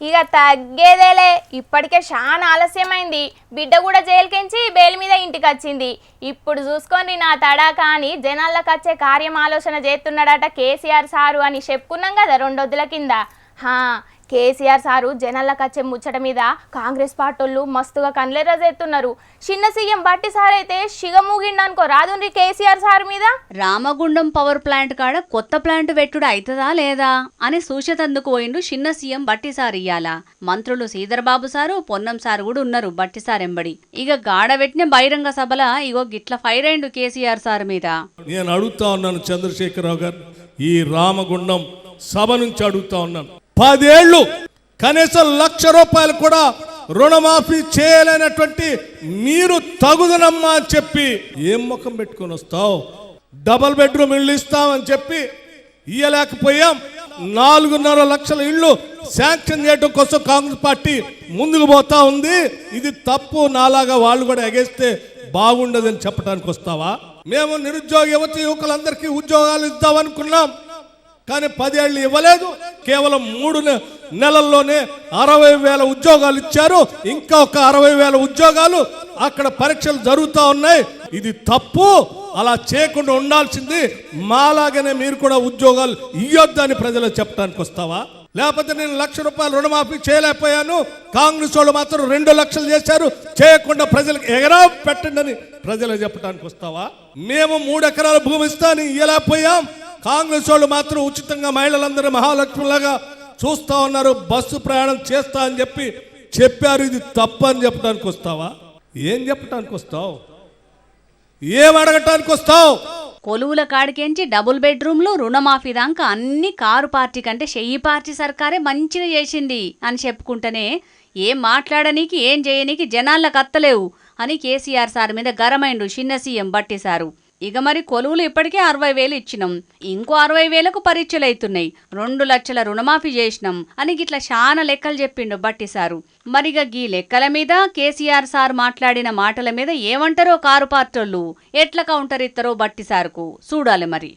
ఇక తగ్గేదేలే. ఇప్పటికే చాలా ఆలస్యమైంది. బిడ్డ కూడా జైలుకెంచి బెయిల్ మీద ఇంటికి వచ్చింది ఇప్పుడు చూసుకోండి నా తడాక అని జనాలకు వచ్చే కార్యం ఆలోచన చేస్తున్నాడట కేసీఆర్ సారు అని చెప్పుకున్నాం కదా రెండొద్దుల కింద. హా కేసీఆర్ సారు జనాల్లోకి వచ్చే ముచ్చట మీద కాంగ్రెస్ పార్టోళ్ళు మస్తుగా కండ్లెర్రజెత్తున్నారు. చిన్న సీఎం బట్టి సార్ అయితే షిగమూగిండనుకో రాదుండ్రి కేసీఆర్ సార్ మీద? రామగుండం పవర్ ప్లాంట్ కాడ కొత్త ప్లాంట్ పెట్టుడు అయితదా లేదా అని సూచతందుకు పోయిండు చిన్న సీఎం బట్టి సార్ ఇయ్యాల. మంత్రులు శ్రీధర్బాబు సారు పొన్నం సారు కూడా ఉన్నారు బట్టి సార్ ఎంబడి ఇక గాడబెట్టిన బహిరంగ సభల ఇగో గిట్ల ఫైర్ అయిండు కేసీఆర్ సార్ మీద. నేను అడుగుతా ఉన్నాను చంద్రశేఖరరావు గారు ఈ రామగుండం సభ నుంచి అడుగుతా ఉన్నాను. పదేళ్ళు కనీసం లక్ష రూపాయలు కూడా రుణమాఫీ చేయలేనటువంటి మీరు తగుదనమ్మా అని చెప్పి ఏం ముఖం పెట్టుకొని వస్తావు? డబల్ బెడ్రూమ్ ఇల్లు ఇస్తామని చెప్పి ఇయ్యలేకపోయాం. నాలుగున్నర లక్షల ఇళ్ళు శాంక్షన్ చేయడం కోసం కాంగ్రెస్ పార్టీ ముందుకు పోతా ఉంది. ఇది తప్పు. నాలాగా వాళ్ళు కూడా ఎగేస్తే బాగుండదని చెప్పడానికి వస్తావా? మేము నిరుద్యోగ యువతి యువకులందరికీ ఉద్యోగాలు ఇద్దామనుకున్నాం. కానీ పదేళ్ళు ఇవ్వలేదు. కేవలం మూడు నెలల్లోనే అరవై వేల ఉద్యోగాలు ఇచ్చారు. ఇంకా ఒక అరవై వేల ఉద్యోగాలు అక్కడ పరీక్షలు జరుగుతూ ఉన్నాయి. ఇది తప్పు. అలా చేయకుండా ఉండాల్సింది మాలాగనే మీరు కూడా ఉద్యోగాలు ఇవ్వద్దా అని ప్రజలు చెప్పడానికి వస్తావా? లేకపోతే నేను లక్ష రూపాయలు రుణమాఫీ చేయలేకపోయాను. కాంగ్రెస్ వాళ్ళు మాత్రం రెండు లక్షలు చేశారు. చేయకుండా ప్రజలకు ఎగరా పెట్టండి అని ప్రజలు చెప్పడానికి వస్తావా? మేము మూడు ఎకరాల భూమి ఇస్తాను ఇయ్యలేకపోయాం. కాంగ్రెస్ వాళ్ళు మాత్రం ఉచితంగా మహిళలందరూ మహాలక్ష్మిలాగా చూస్తా ఉన్నారు బస్సు ప్రయాణం చేస్తా అని చెప్పి చెప్పారు ఇది తప్ప అని చెప్పడానికి వస్తావా? ఏం చెప్పడానికి వస్తావు? ఏం అడగటానికి వస్తావు? కొలువుల కాడికెంచి డబుల్ బెడ్రూమ్లు రుణమాఫీ దాకా అన్ని కారు పార్టీ కంటే షెయ్యి పార్టీ సర్కారే మంచిగా చేసింది అని చెప్పుకుంటేనే ఏం మాట్లాడనీకి ఏం చేయనీకి జనాలకు అత్తలేవు అని కేసీఆర్ సార్ మీద గరమైండు చిన్న సీఎం బట్టి సారు. ఇక మరి కొలువులు ఇప్పటికే అరవై వేలు ఇచ్చినాం. ఇంకో అరవై వేలకు పరీక్షలు అవుతున్నాయి రెండు లక్షల రుణమాఫీ చేసినాం అని గిట్లా చాలా లెక్కలు చెప్పిండు బట్టి సారు. మరిగా గీ లెక్కల మీద కేసీఆర్ సార్ మాట్లాడిన మాటల మీద ఏమంటారో కారు పార్టోళ్ళు ఎట్లా కౌంటర్ ఇస్తారో బట్టి సార్కు? చూడాలి మరి.